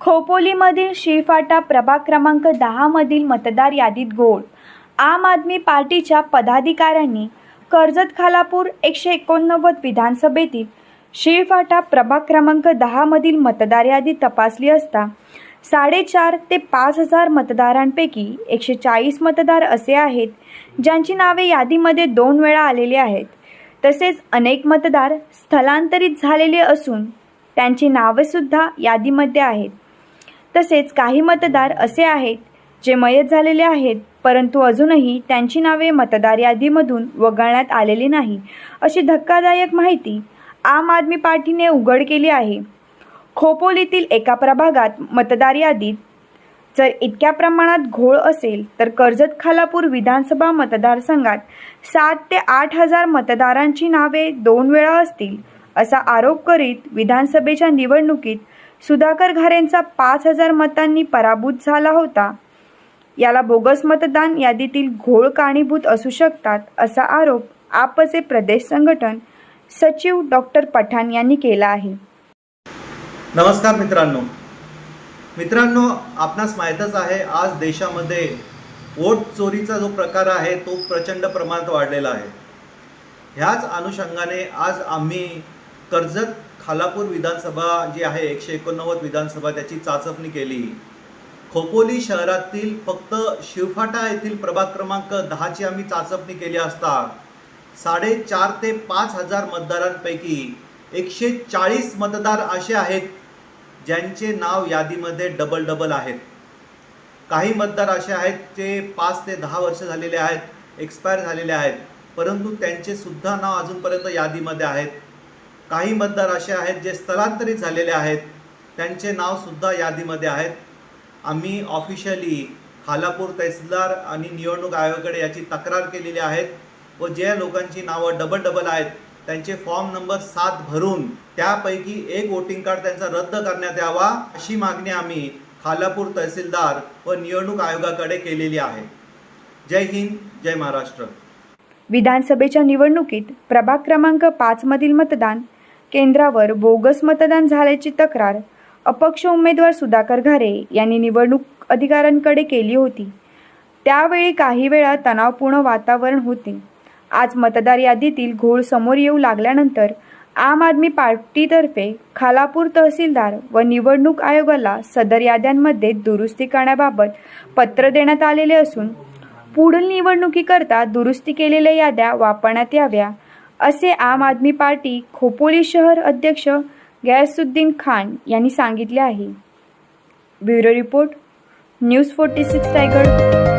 खोपोलीमधील श्रीफाटा प्रभाग क्रमांक दहामधील मतदार यादीत घोळ आम आदमी पार्टीच्या पदाधिकाऱ्यांनी कर्जत खालापूर एकशे एकोणनव्वद विधानसभेतील श्रीफाटा प्रभाग क्रमांक दहामधील मतदार यादी तपासली असता साडेचार ते पाच हजार मतदारांपैकी एकशे चाळीस मतदार असे आहेत ज्यांची नावे यादीमध्ये दोन वेळा आलेली आहेत. तसेच अनेक मतदार स्थलांतरित झालेले असून त्यांची नावंसुद्धा यादीमध्ये आहेत. तसेच काही मतदार असे आहेत जे मयत झालेले आहेत परंतु अजूनही त्यांची नावे मतदार यादीमधून वगळण्यात आलेली नाही अशी धक्कादायक माहिती आम आदमी पार्टीने उघड केली आहे. खोपोलीतील एका प्रभागात मतदार यादीत जर इतक्या प्रमाणात घोळ असेल तर कर्जत खालापूर विधानसभा मतदारसंघात सात ते आठ हजार मतदारांची नावे दोन वेळा असतील असा आरोप करीत विधानसभेच्या निवडणुकीत सुधाकर घारेंचा पाच हजार मतांनी पराभूत झाला होता. याला बोगस मतदान यादीतील घोळ कारणीभूत असू शकतात असा आरोप आपचे प्रदेश संघटन सचिव डॉक्टर पठाण यांनी केला आहे. नमस्कार मित्रांनो. मित्रांनो आपणास माहीतच आहे आज देशामध्ये वोट चोरीचा जो प्रकार आहे तो प्रचंड प्रमाणात वाढलेला आहे. ह्याच अनुषंगाने आज आम्ही कर्जत खालापूर विधानसभा जी आहे एकशे एकोणनव्वद विधानसभा त्याची चाचपणी केली. खोपोली शहरातील फक्त शिवफाटा येथील प्रभाग क्रमांक दहाची आम्ही चाचपणी केली असता साडेचार ते पाच हजार मतदारांपैकी एकशे चाळीस मतदार असे आहेत ज्यांचे नाव यादीमध्ये डबल डबल आहेत. काही मतदार असे आहेत जे पाच ते दहा वर्ष झालेले आहेत एक्सपायर झालेले आहेत परंतु त्यांचे सुद्धा नाव अजूनपर्यंत यादीमध्ये आहेत. काही मतदार असे आहेत जे स्थलांतरित झालेले आहेत त्यांचे नावसुद्धा यादीमध्ये आहेत. आम्ही ऑफिशियली खालापूर तहसीलदार आणि निवडणूक आयोगाकडे याची तक्रार केलेली आहेत व ज्या लोकांची नावं डबल डबल आहेत त्यांचे फॉर्म नंबर सात भरून त्यापैकी एक वोटिंग कार्ड त्यांचा रद्द करण्यात यावा अशी मागणी आम्ही खालापूर तहसीलदार व निवडणूक आयोगाकडे केलेली आहे. जय हिंद जय महाराष्ट्र. विधानसभेच्या निवडणुकीत प्रभाग क्रमांक पाचमधील मतदान केंद्रावर बोगस मतदान झाल्याची तक्रार अपक्ष उमेदवार सुधाकर घारे यांनी निवडणूक अधिकाऱ्यांकडे केली होती. त्यावेळी काही वेळा तणावपूर्ण वातावरण होते. आज मतदार यादीतील घोळ समोर येऊ लागल्यानंतर आम आदमी पार्टीतर्फे खालापूर तहसीलदार व निवडणूक आयोगाला सदर याद्यांमध्ये दुरुस्ती करण्याबाबत पत्र देण्यात आलेले असून पुढील निवडणुकीकरता दुरुस्ती केलेल्या याद्या वापरण्यात याव्या असे आम आदमी पार्टी खोपोली शहर अध्यक्ष गॅसुद्दीन खान यांनी सांगितले आहे. Bureau report news forty six tiger